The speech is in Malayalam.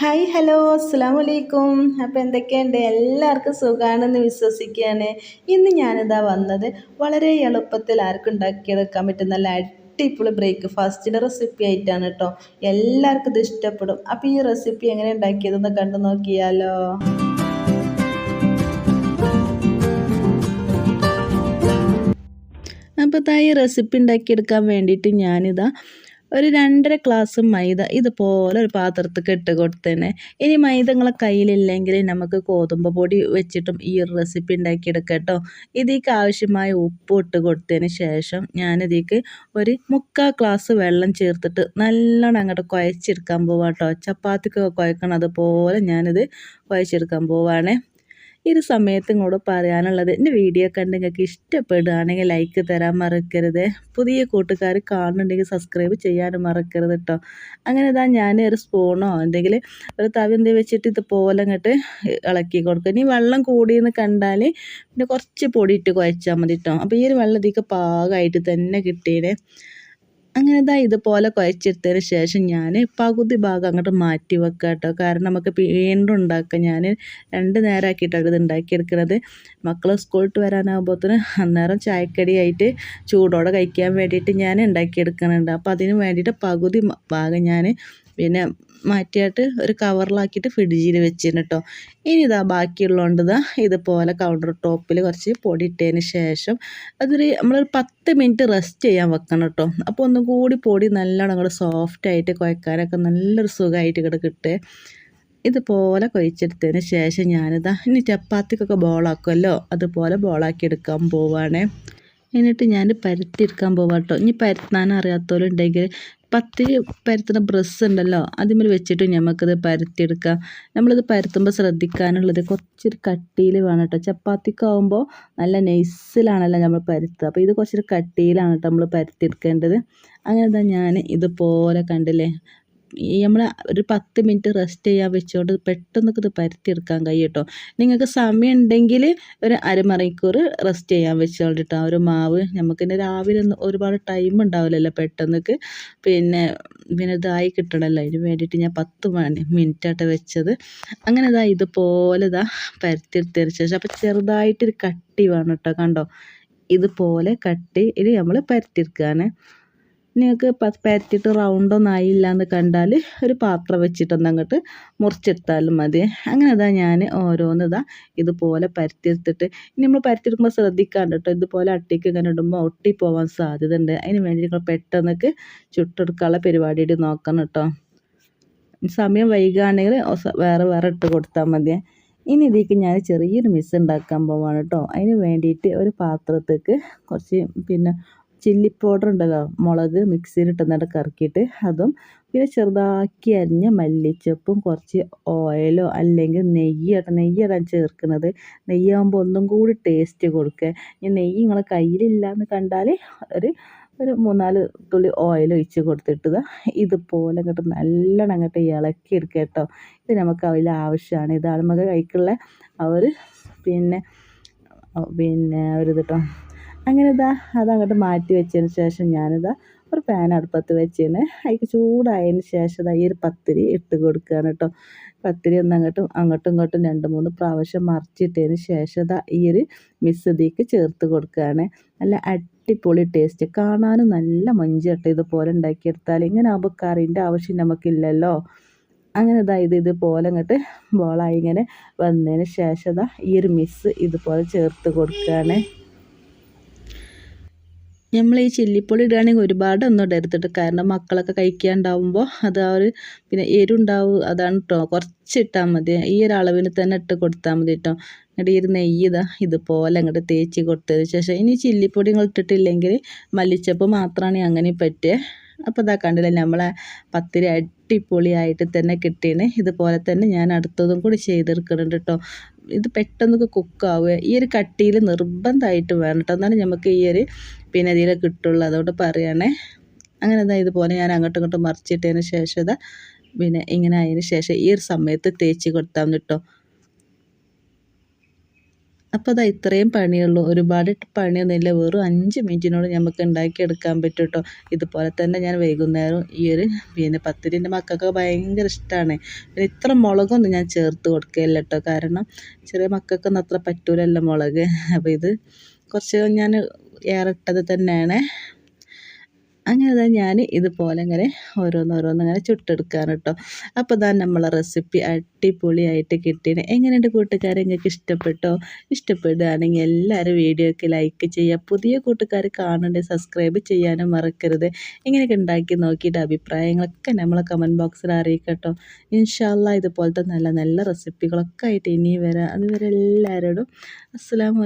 ഹായ് ഹലോ അസ്സാം വലൈക്കും അപ്പോൾ എന്തൊക്കെയുണ്ട്? എല്ലാവർക്കും സുഖമാണെന്ന് വിശ്വസിക്കുകയാണ്. ഇന്ന് ഞാനിതാ വന്നത് വളരെ എളുപ്പത്തിൽ ആർക്കും ഉണ്ടാക്കിയെടുക്കാൻ പറ്റും നല്ല അടിപൊളി ബ്രേക്ക്ഫാസ്റ്റിന്റെ റെസിപ്പി ആയിട്ടാണ് കേട്ടോ എല്ലാവർക്കും ഇത് ഇഷ്ടപ്പെടും. അപ്പോൾ ഈ റെസിപ്പി എങ്ങനെ ഉണ്ടാക്കിയതെന്ന് കണ്ടു നോക്കിയാലോ. അപ്പോൾ താ ഈ റെസിപ്പി ഉണ്ടാക്കിയെടുക്കാൻ വേണ്ടിയിട്ട് ഞാനിതാ ഒരു രണ്ടര ഗ്ലാസ് മൈദ ഇതുപോലെ ഒരു പാത്രത്തിൽ ഇട്ട് കൊടുത്തേനെ. ഇനി മൈദ നിങ്ങളെ കയ്യിലില്ലെങ്കിൽ നമുക്ക് ഗോതമ്പ് പൊടി വെച്ചിട്ടും ഈ ഒരു റെസിപ്പി ഉണ്ടാക്കിയെടുക്കട്ടോ. കേട്ടോ ഇതിലേക്ക് ആവശ്യമായ ഉപ്പ് ഇട്ട് കൊടുത്തതിന് ശേഷം ഞാനിതിലേക്ക് ഒരു മുക്കാൽ ഗ്ലാസ് വെള്ളം ചേർത്തിട്ട് നല്ലോണം അങ്ങോട്ട് കുഴച്ചെടുക്കാൻ പോവാം കേട്ടോ ചപ്പാത്തിക്കൊക്കെ കുഴക്കണം അതുപോലെ ഞാനിത് കുഴച്ചെടുക്കാൻ പോവാണേ. ഈ ഒരു സമയത്ത് ഇങ്ങോട്ട് പറയാനുള്ളത് എന്റെ വീഡിയോ കണ്ട് നിങ്ങൾക്ക് ഇഷ്ടപ്പെടുകയാണെങ്കിൽ ലൈക്ക് തരാൻ മറക്കരുത്. പുതിയ കൂട്ടുകാർ കാണുന്നുണ്ടെങ്കിൽ സബ്സ്ക്രൈബ് ചെയ്യാനും മറക്കരുത് കേട്ടോ അങ്ങനെ ഇതാ ഞാൻ ഒരു സ്പൂണോ എന്തെങ്കിലും ഒരു തവി എന്തെങ്കിലും വെച്ചിട്ട് ഇതുപോലെ അങ്ങോട്ട് ഇളക്കി കൊടുക്കുക ഇനി വെള്ളം കൂടിയെന്ന് കണ്ടാൽ പിന്നെ കുറച്ച് പൊടി ഇട്ട് കുഴച്ചാൽ മതി കേട്ടോ അപ്പോൾ ഈ ഒരു വെള്ളം ഇതിക്ക് പാകമായിട്ട് തന്നെ കിട്ടിയേ അങ്ങനെ ഇതാ ഇതുപോലെ കുഴച്ചെടുത്തതിന് ശേഷം ഞാൻ പകുതി ഭാഗം അങ്ങോട്ട് മാറ്റി വെക്കാം കേട്ടോ കാരണം നമുക്ക് വീണ്ടും ഉണ്ടാക്കാം. ഞാൻ രണ്ട് നേരമാക്കിയിട്ടാണ് ഇത് ഉണ്ടാക്കിയെടുക്കുന്നത്. മക്കൾ സ്കൂളിട്ട് വരാനാകുമ്പോഴത്തേന് അന്നേരം ചായക്കടിയായിട്ട് ചൂടോടെ കഴിക്കാൻ വേണ്ടിയിട്ട് ഞാൻ ഉണ്ടാക്കിയെടുക്കുന്നുണ്ട്. അപ്പോൾ അതിന് വേണ്ടിയിട്ട് പകുതി ഭാഗം ഞാൻ പിന്നെ മാറ്റിയിട്ട് ഒരു കവറിലാക്കിയിട്ട് ഫ്രിഡ്ജിൽ വെച്ചിരുന്നു കേട്ടോ ഇനി ഇതാ ബാക്കിയുള്ളതുകൊണ്ട് ഇതാ ഇതുപോലെ കൗണ്ടർ ടോപ്പിൽ കുറച്ച് പൊടി ഇട്ടതിന് ശേഷം അതൊരു നമ്മളൊരു പത്ത് മിനിറ്റ് റെസ്റ്റ് ചെയ്യാൻ വെക്കണം കേട്ടോ അപ്പോൾ ഒന്നും കൂടി പൊടി നല്ലോണം അങ്ങോട്ട് സോഫ്റ്റായിട്ട് കുഴക്കാനൊക്കെ നല്ലൊരു സുഖമായിട്ട് ഇവിടെ കിട്ടുക ഇതുപോലെ കുഴച്ചെടുത്തതിന് ശേഷം ഞാനിതാ ഇനി ചപ്പാത്തിക്കൊക്കെ ബോളാക്കുമല്ലോ അതുപോലെ ബോളാക്കി എടുക്കാൻ പോവാണേ. എന്നിട്ട് ഞാൻ പരത്തിയെടുക്കാൻ പോവാം കേട്ടോ ഇനി പരത്താൻ അറിയാത്തവരുണ്ടെങ്കിൽ പത്തി പരത്തുന്ന ബ്രസ് ഉണ്ടല്ലോ അതിന്മേൽ വെച്ചിട്ട് നമുക്കത് പരത്തിയെടുക്കാം. നമ്മളിത് പരത്തുമ്പോൾ ശ്രദ്ധിക്കാനുള്ളത് കുറച്ചൊരു കട്ടിയിൽ വേണം കേട്ടോ ചപ്പാത്തിക്കാവുമ്പോൾ നല്ല നൈസിലാണല്ലോ നമ്മൾ പരത്തുക. അപ്പോൾ ഇത് കുറച്ചൊരു കട്ടിയിലാണ് കേട്ടോ നമ്മൾ പരത്തിയെടുക്കേണ്ടത്. അങ്ങനെ ഞാൻ ഇതുപോലെ കണ്ടില്ലേ നമ്മൾ ഒരു പത്ത് മിനിറ്റ് റെസ്റ്റ് ചെയ്യാൻ വെച്ചുകൊണ്ട് പെട്ടെന്നൊക്കെ ഇത് പരത്തിയെടുക്കാൻ കഴിയും കേട്ടോ നിങ്ങൾക്ക് സമയം ഉണ്ടെങ്കിൽ ഒരു അരമണിക്കൂർ റെസ്റ്റ് ചെയ്യാൻ വെച്ചോണ്ടിട്ടോ. ഒരു മാവ് നമുക്കിന്ന് രാവിലെ ഒന്നും ഒരുപാട് ടൈം ഉണ്ടാവില്ലല്ലോ പെട്ടെന്നൊക്കെ. പിന്നെ പിന്നെ ഇതായി കിട്ടണമല്ലോ അതിന് വേണ്ടിയിട്ട് ഞാൻ പത്ത് മണി മിനിറ്റായിട്ട് വെച്ചത്. അങ്ങനെ ഇതാ ഇതുപോലെ ഇതാ പരത്തിയെടുത്തതിന് ശേഷം. അപ്പോൾ ചെറുതായിട്ടൊരു കട്ടി വേണം കേട്ടോ. കണ്ടോ? ഇതുപോലെ കട്ടി ഇത് നമ്മൾ പരത്തിയെടുക്കുകയാണ് നിങ്ങൾക്ക് പരത്തിയിട്ട് റൗണ്ടൊന്നും ആയില്ല എന്ന് കണ്ടാൽ ഒരു പാത്രം വെച്ചിട്ടൊന്ന് അങ്ങോട്ട് മുറിച്ചെടുത്താലും മതി. അങ്ങനെ ഇതാ ഞാൻ ഓരോന്ന് ഇതാ ഇതുപോലെ പരത്തിയെടുത്തിട്ട് ഇനി നമ്മൾ പരത്തിയെടുക്കുമ്പോൾ ശ്രദ്ധിക്കാണ്ട് കേട്ടോ ഇതുപോലെ അട്ടിക്ക് ഇങ്ങനെ ഇടുമ്പോൾ ഒട്ടിപ്പോവാൻ സാധ്യത ഉണ്ട് അതിന് വേണ്ടി നിങ്ങൾ പെട്ടെന്നൊക്കെ ചുട്ടെടുക്കാനുള്ള പരിപാടിയിട്ട് നോക്കണം കേട്ടോ സമയം വൈകുകയാണെങ്കിൽ വേറെ വേറെ ഇട്ട് കൊടുത്താൽ മതി. ഇനി ഇതിലേക്ക് ഞാൻ ചെറിയൊരു മിസ് ഉണ്ടാക്കാൻ പോവാണ് കേട്ടോ അതിന് വേണ്ടിയിട്ട് ഒരു പാത്രത്തേക്ക് കുറച്ച് പിന്നെ ചില്ലി പൗഡർ ഉണ്ടല്ലോ മുളക് മിക്സിയിലിട്ട് എന്നിട്ട് കറക്കിയിട്ട് അതും പിന്നെ ചെറുതാക്കി അരിഞ്ഞ മല്ലിച്ചപ്പും കുറച്ച് ഓയിലോ അല്ലെങ്കിൽ നെയ്യാണ് നെയ്യാണ് ചേർക്കുന്നത്. നെയ്യാകുമ്പോൾ ഒന്നും കൂടി ടേസ്റ്റ് കൊടുക്കുക. ഇനി നെയ്യ് നിങ്ങളെ കയ്യിലില്ല എന്ന് കണ്ടാൽ ഒരു ഒരു മൂന്നാൽ തുള്ളി ഓയിൽ ഒഴിച്ച് കൊടുത്തിട്ട് ഇതുപോലെ അങ്ങോട്ട് നല്ലോണം അങ്ങോട്ട് ഇളക്കി എടുക്കുക കേട്ടോ. ഇത് നമുക്ക് അതിൽ ആവശ്യമാണ്. ഇതാണ് നമുക്ക് കൈക്കുള്ള ഒരു പിന്നെ പിന്നെ ഒരു ഇത് കേട്ടോ. അങ്ങനെ ഇതാ അതങ്ങോട്ട് മാറ്റി വെച്ചതിന് ശേഷം ഞാനിതാ ഒരു പാൻ അടുപ്പത്ത് വെച്ചതിന് അതിക്ക് ചൂടായതിന് ശേഷം ഇതാ ഈ ഒരു പത്തിരി ഇട്ട് കൊടുക്കുകയാണ് കേട്ടോ പത്തിരി ഒന്ന് അങ്ങോട്ടും അങ്ങോട്ടും ഇങ്ങോട്ടും രണ്ട് മൂന്ന് പ്രാവശ്യം മറിച്ചിട്ടതിന് ശേഷം ഇതാ ഈ ഒരു മിസ് ഇതിക്ക് ചേർത്ത് കൊടുക്കുകയാണ് നല്ല അടിപൊളി ടേസ്റ്റ് കാണാനും നല്ല മഞ്ചട്ട ഇതുപോലെ ഉണ്ടാക്കിയെടുത്താൽ ഇങ്ങനെ ആകുമ്പോൾ കറിന്റെ ആവശ്യം നമുക്കില്ലല്ലോ. അങ്ങനെ ഇതാ ഇത് ഇതുപോലെ അങ്ങോട്ട് ബോളായി ഇങ്ങനെ വന്നതിന് ശേഷം ഇതാ ഈ ഒരു മിസ് ഇതുപോലെ ചേർത്ത് കൊടുക്കുകയാണ് നമ്മൾ ഈ ചില്ലിപ്പൊടി ഇടുകയാണെങ്കിൽ ഒരുപാട് ഒന്നും ഇടരുത്തിട്ട് കാരണം മക്കളൊക്കെ കഴിക്കാണ്ടാവുമ്പോൾ അത് ആ ഒരു പിന്നെ എരുണ്ടാവും അതാണ് കേട്ടോ കുറച്ച് ഇട്ടാൽ മതി. ഈ ഒരു അളവിൽ തന്നെ ഇട്ട് കൊടുത്താൽ മതി കേട്ടോ എന്നിട്ട് ഈ ഒരു നെയ്യ് ഇതാ ഇതുപോലെ അങ്ങോട്ട് തേച്ച് കൊടുത്തതിന് ശേഷം ഇനി ചില്ലിപ്പൊടി ഇട്ടിട്ടില്ലെങ്കിൽ മല്ലിച്ചപ്പ് മാത്രമാണ് അങ്ങനെ പറ്റുക അപ്പോൾ ഇതാ കണ്ടില്ലേ നമ്മളെ പത്തിരി അടിപൊളിയായിട്ട് തന്നെ കിട്ടിയാണ് ഇതുപോലെ തന്നെ ഞാൻ അടുത്തതും കൂടി ചെയ്തെടുക്കുന്നുണ്ട് കേട്ടോ ഇത് പെട്ടെന്നൊക്കെ കുക്കാവുക ഈ ഒരു കട്ടിയിൽ നിർബന്ധമായിട്ട് വേണം കേട്ടോ എന്നാലും നമുക്ക് ഈ ഒരു പിന്നെ ഇതിൽ കിട്ടുള്ളൂ. അതുകൊണ്ട് പറയണേ. അങ്ങനെ ഇതാ ഇതുപോലെ ഞാൻ അങ്ങോട്ടും ഇങ്ങോട്ടും മറിച്ചിട്ടതിന് ശേഷം ഇതാ പിന്നെ ഇങ്ങനെ അതിന് ശേഷം ഈ ഒരു സമയത്ത് തേച്ച് കൊടുത്താൽ കേട്ടോ അപ്പോൾ അതാ ഇത്രയും പണിയുള്ളൂ. ഒരുപാട് പണിയൊന്നുമില്ല വെറും അഞ്ച് മിനിറ്റിനോട് നമുക്ക് ഉണ്ടാക്കിയെടുക്കാൻ പറ്റും കേട്ടോ ഇതുപോലെ തന്നെ ഞാൻ വൈകുന്നേരം ഈ ഒരു പിന്നെ പത്തിരിന്റെ മക്കൾക്ക് ഭയങ്കര ഇഷ്ടമാണ് പിന്നെ ഇത്ര മുളകൊന്നും ഞാൻ ചേർത്ത് കൊടുക്കുകയില്ല കേട്ടോ കാരണം ചെറിയ മക്കൾക്കൊന്നും അത്ര പറ്റൂലല്ലോ മുളക്. അപ്പോൾ ഇത് കുറച്ച് ഞാൻ ഏറെ ഇട്ടത് തന്നെയാണ്. അങ്ങനെ തന്നെ ഞാൻ ഇതുപോലെ ഇങ്ങനെ ഓരോന്നോരോന്ന് ഇങ്ങനെ ചുട്ടെടുക്കാറ് കേട്ടോ അപ്പോൾ ഇതാ നമ്മളെ റെസിപ്പി അടിപൊളിയായിട്ട് കിട്ടിയത് എങ്ങനെയുണ്ട് കൂട്ടുകാരെ? നിങ്ങൾക്ക് ഇഷ്ടപ്പെട്ടോ? ഇഷ്ടപ്പെടുകയാണെങ്കിൽ എല്ലാവരും വീഡിയോക്ക് ലൈക്ക് ചെയ്യുക. പുതിയ കൂട്ടുകാർ കാണേണ്ടത് സബ്സ്ക്രൈബ് ചെയ്യാനും മറക്കരുത്. ഇങ്ങനെയൊക്കെ ഉണ്ടാക്കി നോക്കിയിട്ട് അഭിപ്രായങ്ങളൊക്കെ നമ്മളെ കമന്റ് ബോക്സിൽ അറിയിക്കട്ടോ. ഇൻഷാല്ല ഇതുപോലത്തെ നല്ല നല്ല റെസിപ്പികളൊക്കെ ആയിട്ട് ഇനി വരാം. അതുവരെ എല്ലാവരോടും അസ്സാം